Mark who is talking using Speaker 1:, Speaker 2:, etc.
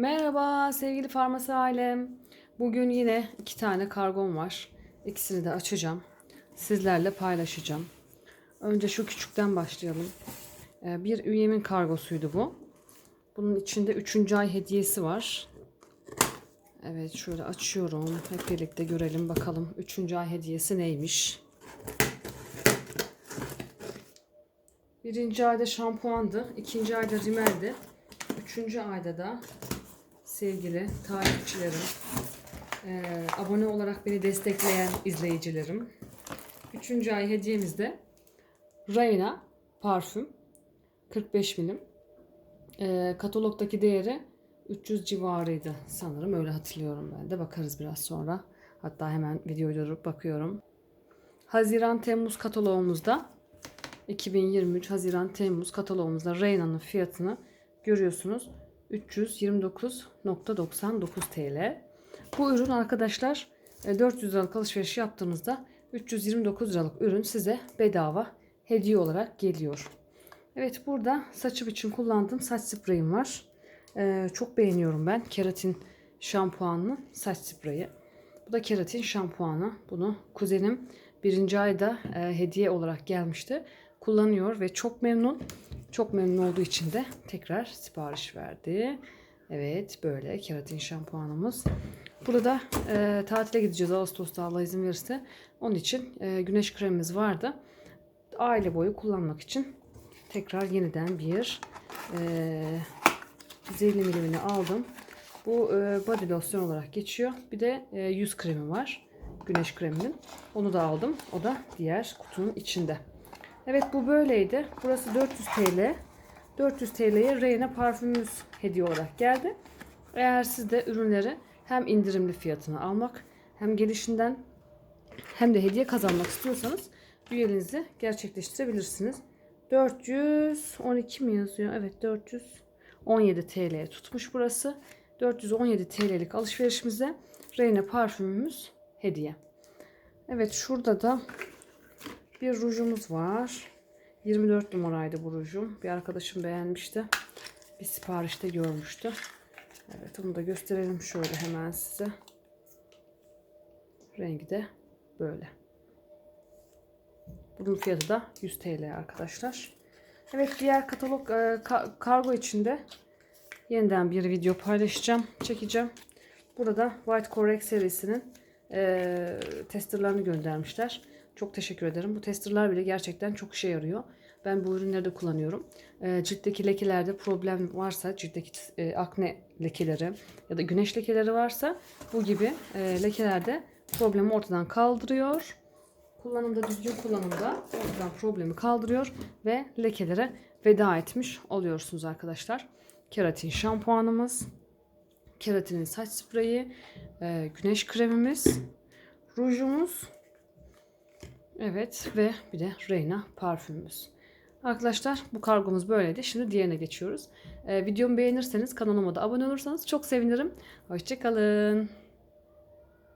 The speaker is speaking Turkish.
Speaker 1: Merhaba sevgili farmasi ailem. Bugün yine iki tane kargom var. İkisini de açacağım. Sizlerle paylaşacağım. Önce şu küçükten başlayalım. Ee, Bir üyemin kargosuydu bu. Bunun içinde 3. ay hediyesi var. Evet şöyle açıyorum. Hep birlikte görelim bakalım 3. ay hediyesi neymiş. Birinci ayda şampuandı. ikinci ayda rimeldi. Üçüncü ayda da sevgili takipçilerim, eee, abone olarak beni destekleyen izleyicilerim. Üçüncü ay hediyemizde Reyna parfüm 45 milim. Eee, katalogdaki değeri 300 civarıydı sanırım öyle hatırlıyorum ben de bakarız biraz sonra. Hatta hemen videoyu bakıyorum. Haziran Temmuz kataloğumuzda 2023 Haziran Temmuz kataloğumuzda Reyna'nın fiyatını görüyorsunuz. 329.99 TL. Bu ürün arkadaşlar e, 400 liralık alışveriş yaptığınızda 329 liralık ürün size bedava hediye olarak geliyor. Evet burada saçım için kullandığım saç spreyim var. E, çok beğeniyorum ben keratin şampuanlı saç spreyi. Bu da keratin şampuanı. Bunu kuzenim birinci ayda e, hediye olarak gelmişti. Kullanıyor ve çok memnun. Çok memnun olduğu için de tekrar sipariş verdi. Evet böyle keratin şampuanımız. Burada e, tatile gideceğiz Ağustos'ta Allah izin verirse. Onun için e, güneş kremimiz vardı. Aile boyu kullanmak için tekrar yeniden bir e, 150 milimini aldım. Bu e, body lotion olarak geçiyor. Bir de e, yüz kremi var. Güneş kreminin. Onu da aldım. O da diğer kutunun içinde. Evet bu böyleydi. Burası 400 TL. 400 TL'ye Reyna parfümümüz hediye olarak geldi. Eğer siz de ürünleri hem indirimli fiyatına almak hem gelişinden hem de hediye kazanmak istiyorsanız üyeliğinizi gerçekleştirebilirsiniz. 412 mi yazıyor? Evet 417 TL tutmuş burası. 417 TL'lik alışverişimize Reyna parfümümüz hediye. Evet şurada da bir rujumuz var. 24 numaraydı bu rujum. Bir arkadaşım beğenmişti. Bir siparişte görmüştü. Evet onu da gösterelim şöyle hemen size. Rengi de böyle. Bunun fiyatı da 100 TL arkadaşlar. Evet diğer katalog e, ka- kargo içinde yeniden bir video paylaşacağım, çekeceğim. Burada White Correct serisinin e, testerlarını göndermişler. Çok teşekkür ederim. Bu testerlar bile gerçekten çok işe yarıyor. Ben bu ürünleri de kullanıyorum. E, ciltteki lekelerde problem varsa, ciltteki e, akne lekeleri ya da güneş lekeleri varsa bu gibi e, lekelerde problemi ortadan kaldırıyor. Kullanımda düzgün kullanımda ortadan problemi kaldırıyor ve lekelere veda etmiş oluyorsunuz arkadaşlar. Keratin şampuanımız, keratinin saç spreyi, e, güneş kremimiz, rujumuz, evet ve bir de Reyna parfümümüz. Arkadaşlar bu kargomuz böyleydi. Şimdi diğerine geçiyoruz. E, videomu beğenirseniz kanalıma da abone olursanız çok sevinirim. Hoşçakalın.